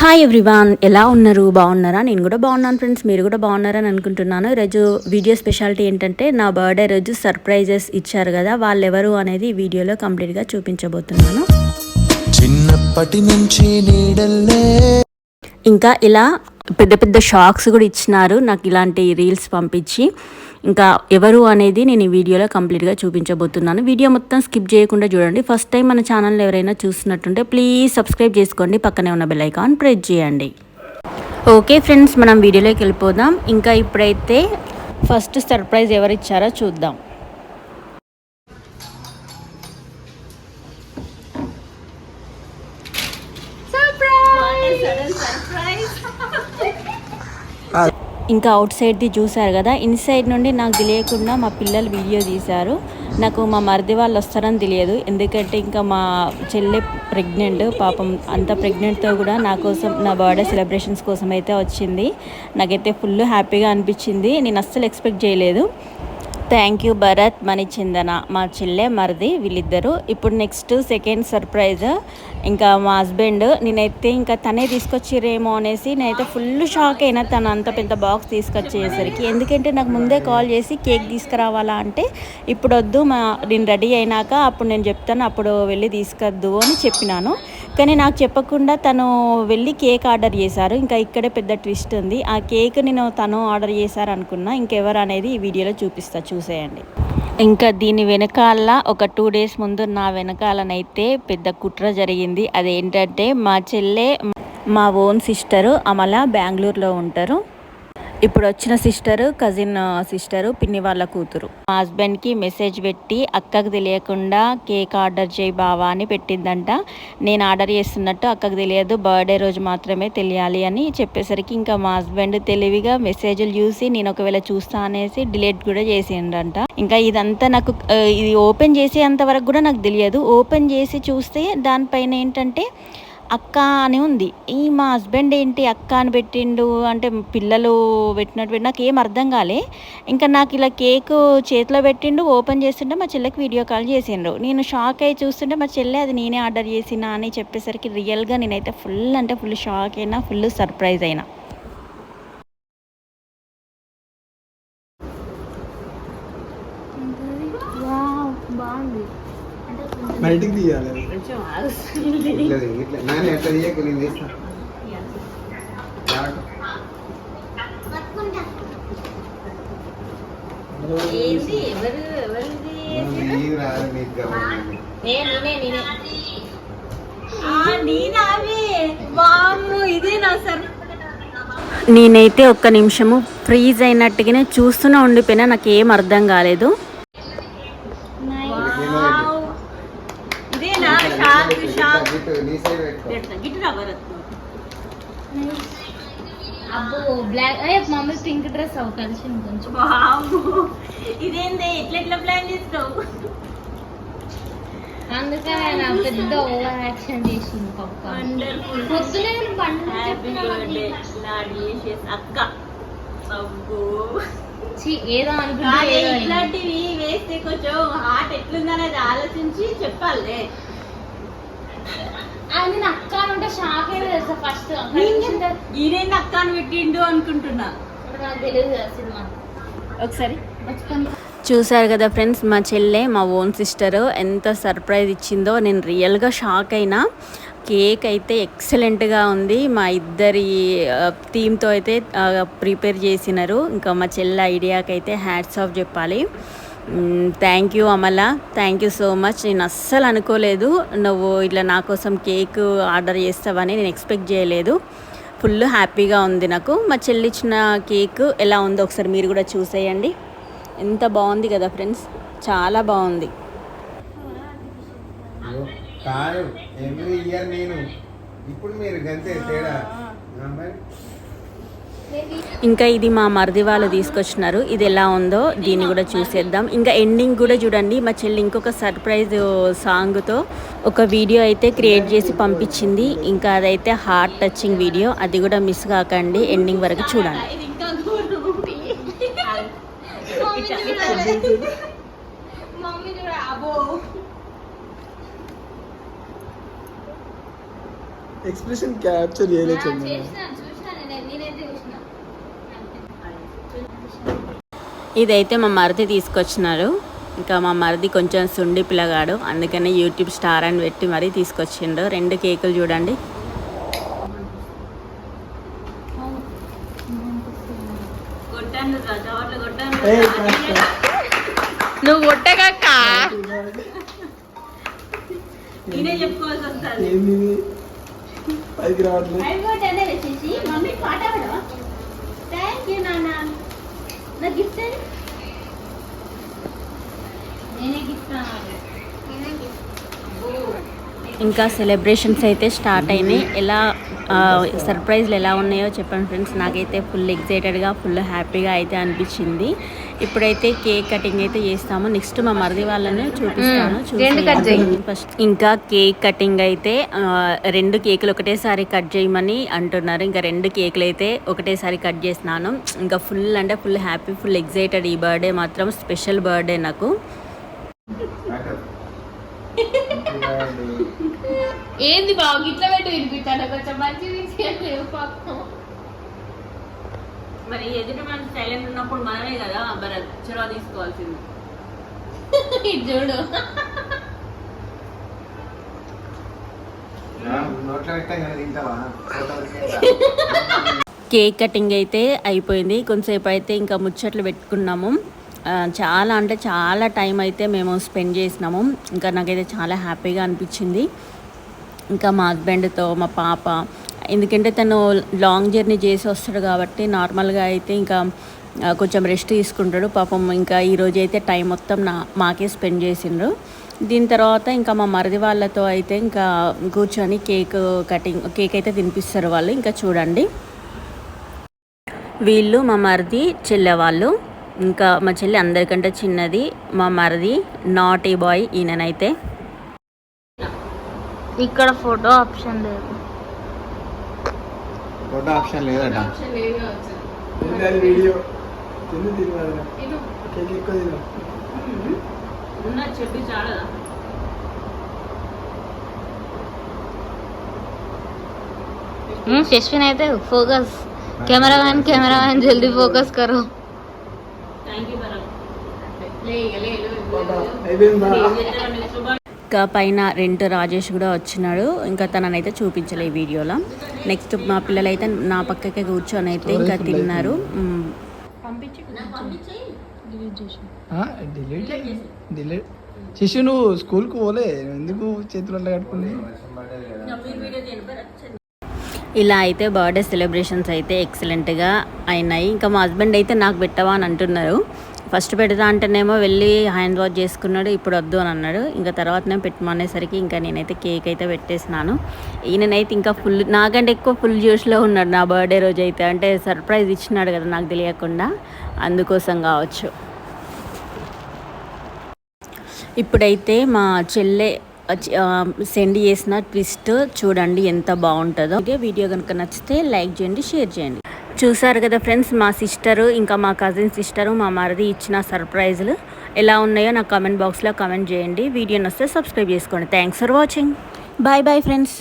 Hi everyone ఎలా ఉన్నారు? బాగున్నారా? నేను కూడా బాగున్నాను ఫ్రెండ్స్ మీరు కూడా బాగున్నారని అనుకుంటున్నాను. ఈరోజు వీడియో స్పెషాలిటీ ఏంటంటే నా బర్త్డే రోజు సర్ప్రైజెస్ ఇచ్చారు కదా వాళ్ళెవరు అనేది ఈ వీడియోలో కంప్లీట్గా చూపించబోతున్నాను. చిన్నప్పటి నుంచి ఇంకా ఇలా పెద్ద పెద్ద షాక్స్ కూడా ఇచ్చినారు నాకు ఇలాంటి రీల్స్ పంపించి. ఇంకా ఎవరు అనేది నేను ఈ వీడియోలో కంప్లీట్గా చూపించబోతున్నాను. వీడియో మొత్తం స్కిప్ చేయకుండా చూడండి. ఫస్ట్ టైం మన ఛానల్ ఎవరైనా చూస్తున్నట్టుంటే ప్లీజ్ సబ్స్క్రైబ్ చేసుకోండి. పక్కనే ఉన్న బెల్ ఐకాన్ ప్రెస్ చేయండి. ఓకే ఫ్రెండ్స్ మనం వీడియోలోకి వెళ్ళిపోదాం. ఇంకా ఇప్పుడైతే ఫస్ట్ సర్ప్రైజ్ ఎవరు ఇచ్చారో చూద్దాం. ఇంకా అవుట్ సైడ్ది చూసారు కదా ఇన్సైడ్ నుండి నాకు తెలియకుండా మా పిల్లలు వీడియో తీశారు. నాకు మా మరిది వాళ్ళు వస్తారని తెలియదు ఎందుకంటే ఇంకా మా చెల్లె ప్రెగ్నెంట్ పాపం అంత ప్రెగ్నెంట్తో కూడా నా కోసం నా బర్త్డే సెలబ్రేషన్స్ కోసం అయితే వచ్చింది. నాకైతే ఫుల్ హ్యాపీగా అనిపించింది నేను అస్సలు ఎక్స్పెక్ట్ చేయలేదు. థ్యాంక్ యూ భరత్ మణిచందన మా చెల్లె మరిది వీళ్ళిద్దరు. ఇప్పుడు నెక్స్ట్ సెకండ్ సర్ప్రైజ్ ఇంకా మా హస్బెండ్ నేనైతే ఇంకా తనే తీసుకొచ్చిరేమో అనేసి నేనైతే ఫుల్ షాక్ అయినా తను అంత పెద్ద బాక్స్ తీసుకొచ్చేసరికి. ఎందుకంటే నాకు ముందే కాల్ చేసి కేక్ తీసుకురావాలా అంటే ఇప్పుడు వద్దు మా నేను రెడీ అయినాక అప్పుడు నేను చెప్తాను అప్పుడు వెళ్ళి తీసుకొద్దు అని చెప్పినాను. కానీ నాకు చెప్పకుండా తను వెళ్ళి కేక్ ఆర్డర్ చేశారు. ఇంకా ఇక్కడే పెద్ద ట్విస్ట్ ఉంది. ఆ కేక్ నేను తను ఆర్డర్ చేశారు అనుకున్నా. ఇంకెవరు అనేది ఈ వీడియోలో చూపిస్తా. చూసేయండి. ఇంకా దీని వెనకాల ఒక టూ డేస్ ముందు నా వెనకాలనైతే పెద్ద కుట్ర జరిగింది. అదేంటంటే మా చెల్లె మా ఓన్ సిస్టరు అమల బెంగళూరులో ఉంటారు. ఇప్పుడు వచ్చిన సిస్టర్ కజిన్ సిస్టరు పిన్ని వాళ్ళ కూతురు. మా హస్బెండ్కి మెసేజ్ పెట్టి అక్కకు తెలియకుండా కేక్ ఆర్డర్ చేయి బావా అని పెట్టిందంట. నేను ఆర్డర్ చేస్తున్నట్టు అక్కకు తెలియదు బర్త్డే రోజు మాత్రమే తెలియాలి అని చెప్పేసరికి ఇంకా మా హస్బెండ్ తెలివిగా మెసేజ్లు చూసి నేను ఒకవేళ చూస్తా అనేసి డిలీట్ కూడా చేసిండంట ఇంకా ఇదంతా నాకు ఇది ఓపెన్ చేసేంత వరకు కూడా నాకు తెలియదు. ఓపెన్ చేసి చూస్తే దానిపైన ఏంటంటే అక్క అని ఉంది. ఈ మా హస్బెండ్ ఏంటి అక్క అని పెట్టిండు? అంటే పిల్లలు పెట్టినట్టు పెట్టి నాకు ఏం అర్థం కాలే. ఇంకా నాకు ఇలా కేక్ చేతిలో పెట్టిండు ఓపెన్ చేస్తుంటే మా చెల్లెకి వీడియో కాల్ చేసిండ్రు. నేను షాక్ అయి చూస్తుంటే మా చెల్లె అది నేనే ఆర్డర్ చేసిన అని చెప్పేసరికి రియల్గా నేనైతే ఫుల్ అంటే ఫుల్ షాక్ అయినా ఫుల్ సర్ప్రైజ్ అయినా. బాగుంది. బయటికి తీయాలి. ఏంది? ఎవరు ఎవరిది. నేనే. నేనే ఇదే నా సర్ నేనైతే ఒక్క నిమిషము ఫ్రీజ్ అయినట్టుగానే చూస్తూనే ఉండిపోయినా నాకు ఏం అర్థం కాలేదు ఇదే నా షాక్ షాక్ ఇటు నీ సైడ్ పెట్టుకో. గిట్టురా భరత్ అబ్బో బ్లాక్ అయ్యే మమ్మీ పింక్ డ్రెస్ అవు కలిసి కొంచెం. ఇదేంది? ఎట్లా ఎట్లా ప్లాన్ చేస్తావు? అందుకనే నా పెద్ద ఓవర్ యాక్షన్ చేసింది పక్క. పొద్దునే పండుగ అక్క. అబ్బో. ఏదో అనుకుంటే. ఇట్లాంటివి వేస్తే కొంచెం హార్ట్ ఎట్లుందనేది ఆలోచించి చెప్పాలి. నేను అక్క షాక్ అయ్యేది తెలుసా ఫస్ట్. అక్క అని పెట్టిండు అనుకుంటున్నా. నాకు తెలియదు కదా సినిమా. ఒకసారి. చూశారు కదా ఫ్రెండ్స్ మా చెల్లె మా ఓన్ సిస్టర్ ఎంత సర్ప్రైజ్ ఇచ్చిందో. నేను రియల్గా షాక్ అయినా. కేక్ అయితే ఎక్సలెంట్గా ఉంది. మా ఇద్దరి థీమ్తో అయితే ప్రిపేర్ చేసినారు. ఇంకా మా చెల్లె ఐడియాకి అయితే హ్యాట్స్ ఆఫ్ చెప్పాలి. Thank you Amala. Thank you so much నేను అస్సలు అనుకోలేదు నువ్వు ఇట్లా నా కోసం కేక్ ఆర్డర్ చేస్తావని నేను ఎక్స్పెక్ట్ చేయలేదు. ఫుల్ హ్యాపీగా ఉంది నాకు. మా చెల్లి ఇచ్చిన కేక్ ఎలా ఉందో ఒకసారి మీరు కూడా చూసేయండి. ఎంత బాగుంది కదా ఫ్రెండ్స్ చాలా బాగుంది. కాదు ఎవ్రీ ఇయర్ నేను. ఇప్పుడు మీరు గంతే తేడా. ఇంకా ఇది మా మరిది వాళ్ళు తీసుకొచ్చినారు. ఇది ఎలా ఉందో దీన్ని కూడా చూసేద్దాం. ఇంకా ఎండింగ్ కూడా చూడండి. మా చెల్లి ఇంకొక సర్ప్రైజ్ సాంగ్తో ఒక వీడియో అయితే క్రియేట్ చేసి పంపించింది. ఇంకా అదైతే హార్ట్ టచింగ్ వీడియో అది కూడా మిస్ కాకండి. ఎండింగ్ వరకు చూడండి. ఎక్స్ప్రెషన్ క్యాప్చర్ చేయలేదు చేసిన చందన చూసిన నేను నేనైతే చూసిన ఇదైతే మా మరిది తీసుకొచ్చినారు. ఇంకా మా మరిది కొంచెం సుండి పిల్లగాడు. అందుకని యూట్యూబ్ స్టార్ అని పెట్టి మరీ తీసుకొచ్చిండు. రెండు కేకులు చూడండి. నువ్వు? పైకి రావట్లేదు నా గిఫ్ట్ నేనే గిఫ్ట్ ఇంకా సెలబ్రేషన్స్ అయితే స్టార్ట్ అయినాయి. ఎలా సర్ప్రైజ్లు ఎలా ఉన్నాయో చెప్పండి ఫ్రెండ్స్. నాకైతే ఫుల్ ఎగ్జైటెడ్గా ఫుల్ హ్యాపీగా అయితే అనిపించింది. ఇప్పుడైతే కేక్ కటింగ్ అయితే చేస్తాము. నెక్స్ట్ మా మరిది వాళ్ళని చూపిస్తాను. చూసి ఫస్ట్ ఇంకా కేక్ కటింగ్ అయితే రెండు కేకులు ఒకటేసారి కట్ చేయమని అంటున్నారు. ఇంకా రెండు కేకులు అయితే ఒకటేసారి కట్ చేసినాను ఇంకా ఫుల్ అంటే ఫుల్ హ్యాపీ ఫుల్ ఎగ్జైటెడ్ ఈ బర్త్డే మాత్రం స్పెషల్ బర్త్డే నాకు. ఏంది బాబు గిట్ల పెట్టి వినిపించాను కొంచెం మంచి వినిపించలేదు పాపం. మరి ఎదుటి మనం సైలెంట్ ఉన్నప్పుడు మనమే కదా మరి చొరవ తీసుకోవాల్సింది. ఇది చూడు. కేక్ కటింగ్ అయితే అయిపోయింది. కొంతసేపు అయితే ఇంకా ముచ్చట్లు పెట్టుకున్నాము. చాలా అంటే చాలా టైం అయితే మేము స్పెండ్ చేసినాము. ఇంకా నాకైతే చాలా హ్యాపీగా అనిపించింది. ఇంకా మా హస్బెండ్తో మా పాప. ఎందుకంటే తను లాంగ్ జర్నీ చేసి వస్తాడు కాబట్టి నార్మల్గా అయితే ఇంకా కొంచెం రెస్ట్ తీసుకుంటాడు. పాపం ఇంకా ఈరోజు అయితే టైం మొత్తం నా మాకే స్పెండ్ చేసిండ్రు. దీని తర్వాత ఇంకా మా మరిది వాళ్ళతో అయితే ఇంకా కూర్చొని కేక్ కటింగ్ కేక్ అయితే తినిపిస్తారు వాళ్ళు. ఇంకా చూడండి. వీళ్ళు మా మరిది చెల్లె వాళ్ళు. ఇంకా మా చెల్లి అందరికంటే చిన్నది మా మరిది నాటీ బాయ్ ఈయననైతే. ఇక్కడ ఫోటో ఆప్షన్ లేదు ఫోటో ఆప్షన్ లేదట అది వీడియో తిను తిను కేక్ ఎక్కువ తిను ఉన్న చెట్టు చాలా यशविन అయితే ఫోకస్ కెమెరామ్యాన్ కెమెరామ్యాన్ జల్దీ ఫోకస్ కరో థ్యాంక్ యూ భరత్ అయిపోయిందా ఇంకా పైన రెంట్ రాజేష్ కూడా వచ్చినాడు. ఇంకా తననైతే చూపించలే ఈ వీడియోలో. నెక్స్ట్ మా పిల్లలైతే నా పక్కకే కూర్చొని అయితే ఇంకా తిన్నారు. మ్, డిలీట్ డిలీట్ శిశు నువ్వు స్కూల్కి పోలే. ఎందుకు చేతులు అట్లా కట్టుకుని? ఇలా అయితే బర్త్డే సెలబ్రేషన్స్ అయితే ఎక్సలెంట్గా అయినాయి. ఇంకా మా హస్బెండ్ అయితే నాకు పెట్టవా అని అంటున్నారు. ఫస్ట్ పెడతా అంటేనేమో వెళ్ళి హ్యాండ్ వాష్ చేసుకున్నాడు ఇప్పుడు వద్దు అని అన్నాడు. ఇంకా తర్వాత నేను పెట్టమనేసరికి ఇంకా నేనైతే కేక్ అయితే పెట్టేసినాను. ఈయననైతే ఇంకా ఫుల్ నాకంటే ఎక్కువ ఫుల్ జ్యూస్లో ఉన్నాడు నా బర్త్డే రోజు అయితే అంటే సర్ప్రైజ్ ఇచ్చినాడు కదా నాకు తెలియకుండా. అందుకోసం కావచ్చు. ఇప్పుడైతే మా చెల్లె వచ్చి- సెండ్ చేసిన ట్విస్ట్ చూడండి ఎంత బాగుంటుందో. ఓకే వీడియో కనుక నచ్చితే లైక్ చేయండి షేర్ చేయండి. చూసారు కదా ఫ్రెండ్స్ మా సిస్టరు ఇంకా మా కజిన్ సిస్టరు మా మరిది ఇచ్చిన సర్ప్రైజులు ఎలా ఉన్నాయో నాకు కామెంట్ బాక్స్లో కామెంట్ చేయండి. వీడియోని వస్తే సబ్స్క్రైబ్ చేసుకోండి. Thanks for watching bye bye friends